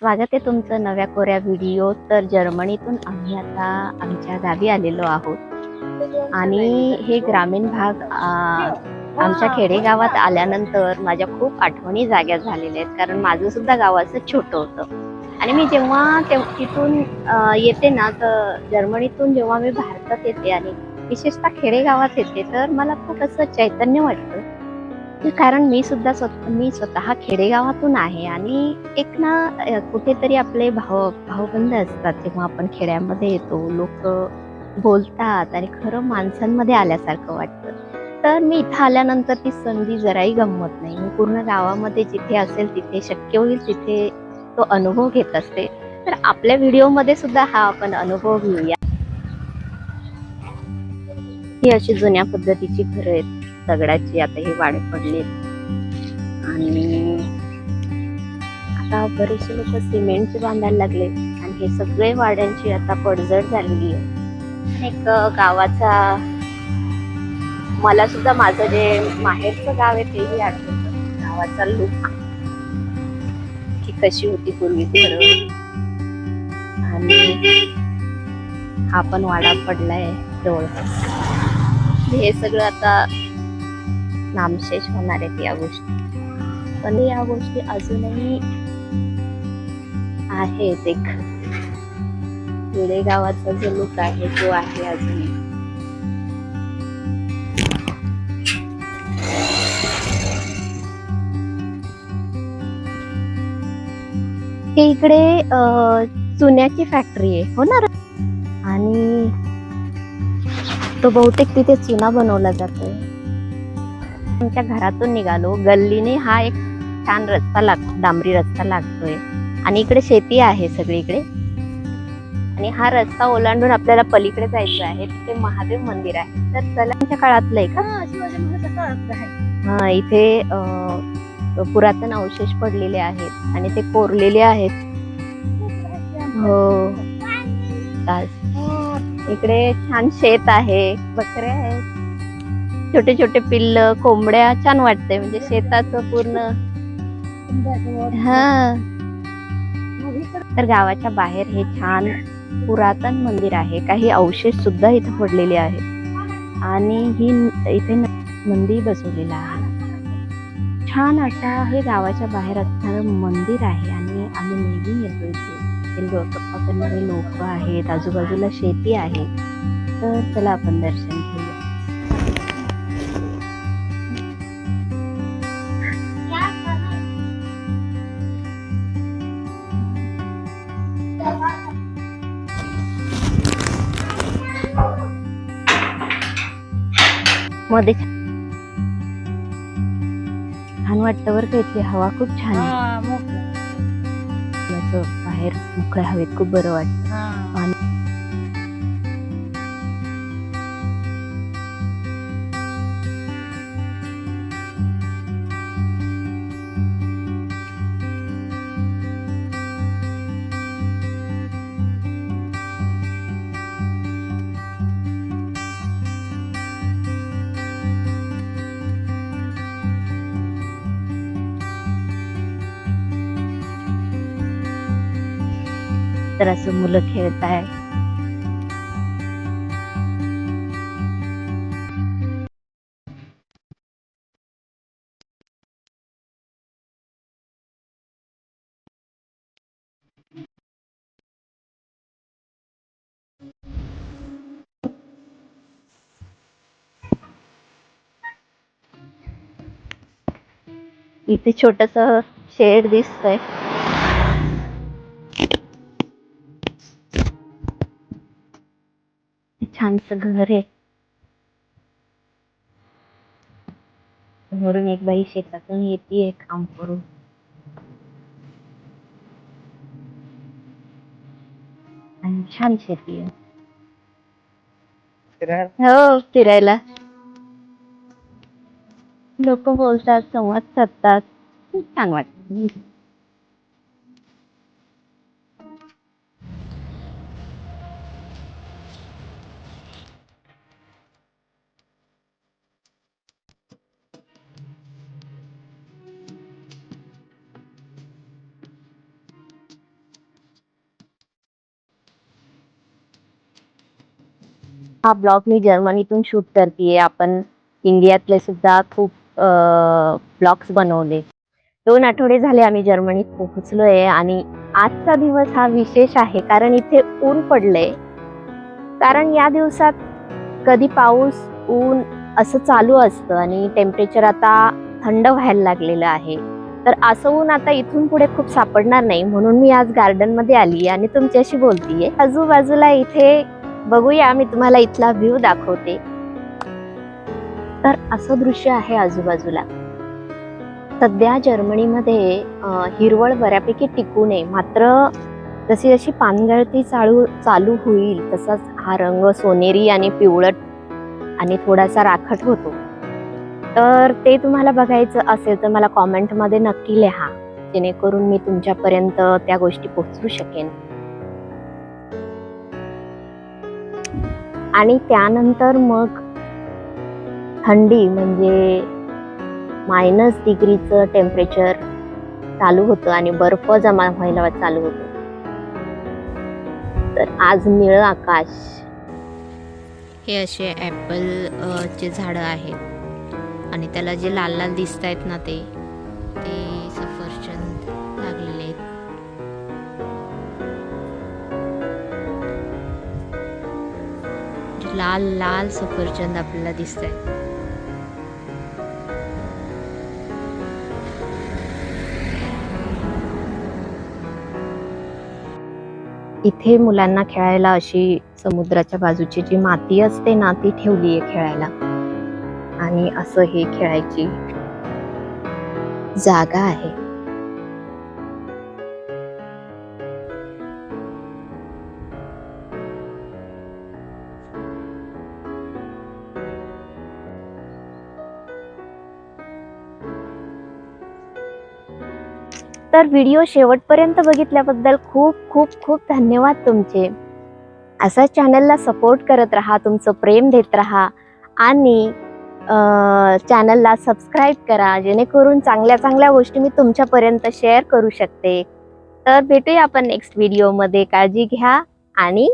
स्वागत आहे तुमचं नव्या कोऱ्या व्हिडिओ तर जर्मनीतून आम्ही आता आमच्या गावी आलेलो आहोत. आणि हे ग्रामीण भाग आमच्या खेडेगावात आल्यानंतर माझ्या खूप आठवणी जाग्या झालेल्या आहेत. कारण माझं सुद्धा गाव असं छोटं होतं. आणि मी जेव्हा ते- तिथून येते ना तर जर्मनीतून जेव्हा मी भारतात येते आणि विशेषतः खेडेगावात येते तर मला खूप असं चैतन्य वाटतं. कारण मी सुद्धा स्वत मी स्वतः खेडेगावातून आहे आणि एक ना कुठेतरी आपले भाव भावबंद असतात जेव्हा आपण खेड्यामध्ये येतो लोक बोलतात आणि खरं माणसांमध्ये आल्यासारखं वाटतं. तर मी इथं आल्यानंतर ती संधी जराही गंमत नाही. मी पूर्ण गावामध्ये जिथे असेल तिथे शक्य होईल तिथे तो अनुभव घेत असते. तर आपल्या व्हिडिओमध्ये सुद्धा हा आपण अनुभव घेऊया. ही अशी जुन्या पद्धतीची घरं आहेत. दगडाची आता हे वाढ पडले आणि आता बरेचसे लोक सिमेंटचे बांधायला लागले. आणि हे सगळे वाड्यांची आता पडझड झालेली आहे. एक गावाचा मला सुद्धा माझं जे माहेरचं गाव आहे तेही आठवतं. गावाचा लुक की कशी होती पूर्वी आणि हा पण वाडा पडलाय डोळ हे सगळं आता नामशेष होणार आहेत या गोष्टी. पण या गोष्टी अजूनही आहेत एक. खेडेगावाचा जो लुक आहे तो आहे अजूनही. हे इकडे अं, चुन्याची फॅक्टरी आहे हो ना? आणि तो बहुतेक तिथे चुना बनवला जातोय. आमच्या घरातून निघालो. गल्लीने हा एक छान रस्ता लाग डांबरी रस्ता लागतोय. आणि इकडे शेती आहे सगळीकडे. आणि हा रस्ता ओलांडून आपल्याला पलीकडे जायचं आहे. तिथे महादेव मंदिर आहे. तर चलांच्या काळातलं आहे का आहे. हा इथे अं, पुरातन अवशेष पडलेले आहेत आणि ते कोरलेले आहेत. हो. इकडे छान शेत आहे. बकऱ्या आहेत. छोटे छोटे पिल्ल कोंबड्या छान वाटतंय. म्हणजे शेताचं पूर्ण हा. तर गावाच्या बाहेर हे छान पुरातन मंदिर आहे. काही अवशेष सुद्धा इथे पडलेले आहेत. आणि ही इथे मंदिर बसवलेलं आहे. छान असा हे गावाच्या बाहेर असणारं मंदिर आहे. आणि आम्ही नेहमी येतो इथे. गप्पा करणारे लोक आहेत. आजूबाजूला शेती आहे. तर चला आपण दर्शन मध्ये छान वाटतं बरं का इथली हवा खूप छान आहे. असं बाहेर मोकळ्या हवेत खूप बरं वाटतं. तर असं मुलं खेळताय इथे छोटस शेड दिसतंय. छानस घर आहे. समोरून एक बाई शेतातून येते काम करून. आणि छान शेती आहे. हो फिरायला. लोक बोलतात संवाद साधतात. छान वाटत. हा ब्लॉग मी जर्मनीतून शूट करतेय. आपण इंडियातले सुद्धा खूप ब्लॉग्स बनवले. दोन आठवडे झाले आम्ही जर्मनीत पोहोचलोय आणि आजचा दिवस हा विशेष आहे. कारण इथे ऊन पडलंय. कारण या दिवसात कधी पाऊस ऊन असं चालू असतं आणि टेम्परेचर आता थंड व्हायला लागलेलं आहे. तर असं ऊन आता इथून पुढे खूप सापडणार नाही. म्हणून मी आज गार्डनमध्ये आली आणि तुमच्याशी बोलतीये. आजूबाजूला इथे बघूया मी तुम्हाला इथला व्ह्यू दाखवते. तर असं दृश्य आहे आजूबाजूला. सध्या जर्मनीमध्ये हिरवळ बऱ्यापैकी टिकू नये. मात्र जशी जशी पानगळती चालू चालू होईल तसाच हा रंग सोनेरी आणि पिवळट आणि थोडासा राखट होतो. तर ते तुम्हाला बघायचं असेल तर मला कॉमेंटमध्ये नक्की लिहा. जेणेकरून मी तुमच्यापर्यंत त्या गोष्टी पोहोचवू शकेन. आणि त्यानंतर मग थंडी म्हणजे मायनस डिग्रीचं टेम्परेचर चालू होतं आणि बर्फ जमा व्हायला चालू होतो. तर आज निळं आकाश. हे असे ॲपल चे झाडं आहेत. आणि त्याला जे लाल लाल दिसत आहेत ना ते ते लाल लाल सफरचंद आपल्याला दिसत आहे इथे मुलांना खेळायला अशी समुद्राच्या बाजूची जी माती असते ना ती ठेवली आहे खेळायला. आणि असं हे खेळायची जागा आहे. तर व्हिडिओ शेवटपर्यंत बघितल्याबद्दल खूप खूप खूप धन्यवाद तुमचे. असा चॅनलला सपोर्ट करत राहा तुमचं प्रेम देत राहा आणि चॅनलला सबस्क्राईब करा जेणेकरून चांगल्या चांगल्या गोष्टी मी तुमच्यापर्यंत शेअर करू शकते. तर भेटूया आपण नेक्स्ट व्हिडिओमध्ये. काळजी घ्या आणि